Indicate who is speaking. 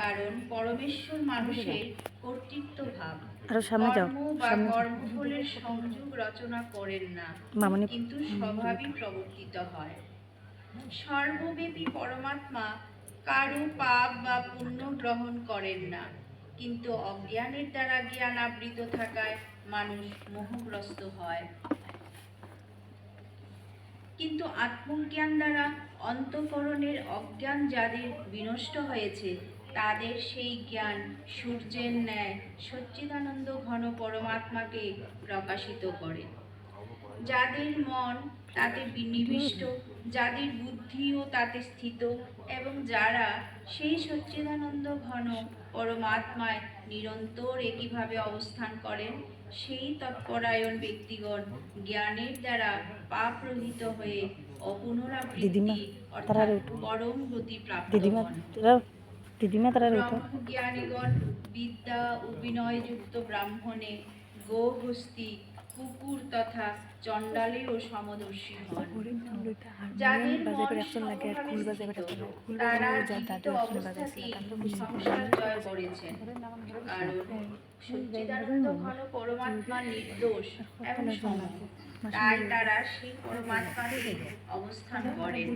Speaker 1: কারণ পরমেশ্বর মানুষের কর্তৃত্ব ভাব
Speaker 2: আরও সামনে যাও।
Speaker 1: কর্মফলের সংযোগ রচনা করেন না কিন্তু স্বভাবই প্রবর্তিত হয়। সর্বব্যাপী পরমাত্মা কারও পাপ বা পুণ্য গ্রহণ করেন না কিন্তু অজ্ঞানের দ্বারা জ্ঞান আবৃত থাকায় মানুষ মোহগ্রস্ত হয়। কিন্তু আত্মজ্ঞান দ্বারা অন্তঃকরণের অজ্ঞান যাদের বিনষ্ট হয়েছে তাদের সেই জ্ঞান সূর্যের ন্যায় সচ্চিদানন্দ ঘন পরমাত্মাকে প্রকাশিত করে যাদের মন তাতে বিনিবিষ্ট যাদের বুদ্ধিও তাতে স্থিত এবং যারা সেই সচ্চিদানন্দ ঘন পরমাত্মায় নিরন্তর একইভাবে অবস্থান করেন সেই তৎপরায়ণ ব্যক্তিগণ জ্ঞানের দ্বারা পাপ রহিত হয়ে অপুনরাবৃত্তি অর্থাৎ। পরম গতি প্রাপ্ত হন
Speaker 2: দিদিমা তারা রেখো
Speaker 1: ব্রহ্মজ্ঞানীগণ বিদ্যা অভিনয়যুক্ত ব্রাহ্মণে গোহস্তি কুকুর তথা চণ্ডালেও সমদর্শী হন। যাদের মন সর্বভাবে তারা জীবিত অবস্থাতেই সংসার জয় করেছেন। কারণ সচ্চিদানন্দ ঘন পরমাত্মা নির্দোষ। এবং সমগ্র তাই তারা সেই পরমাত্মাতে অবস্থান করেন।